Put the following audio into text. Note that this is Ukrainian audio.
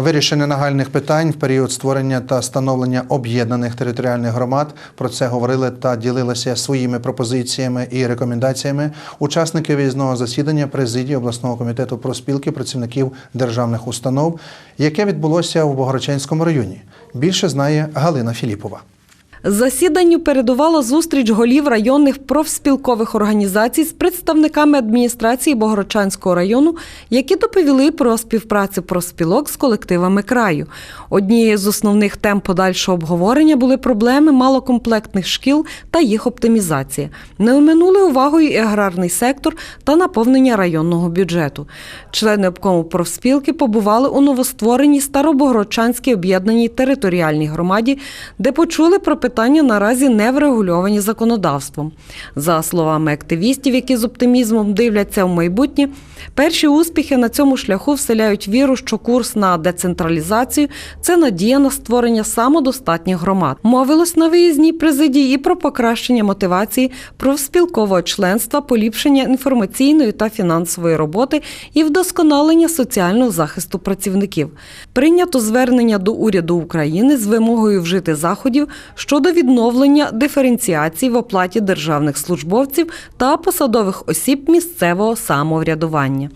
Вирішення нагальних питань в період створення та становлення об'єднаних територіальних громад. Про це говорили та ділилися своїми пропозиціями і рекомендаціями учасники виїзного засідання президії обласного комітету проспілки працівників державних установ, яке відбулося у Богородчанському районі. Більше знає Галина Філіпова. Засіданню передувала зустріч голів районних профспілкових організацій з представниками адміністрації Богородчанського району, які доповіли про співпрацю профспілок з колективами краю. Однією з основних тем подальшого обговорення були проблеми малокомплектних шкіл та їх оптимізація. Не оминули увагою і аграрний сектор та наповнення районного бюджету. Члени обкому профспілки побували у новоствореній Старобогородчанській об'єднаній територіальній громаді, де почули про питання наразі не врегульовані законодавством. За словами активістів, які з оптимізмом дивляться в майбутнє, перші успіхи на цьому шляху вселяють віру, що курс на децентралізацію це надія на створення самодостатніх громад. Мовилось на виїзній президії і про покращення мотивації профспілкового членства, поліпшення інформаційної та фінансової роботи і вдосконалення соціального захисту працівників. Прийнято звернення до уряду України з вимогою вжити заходів щодо відновлення диференціації в оплаті державних службовців та посадових осіб місцевого самоврядування.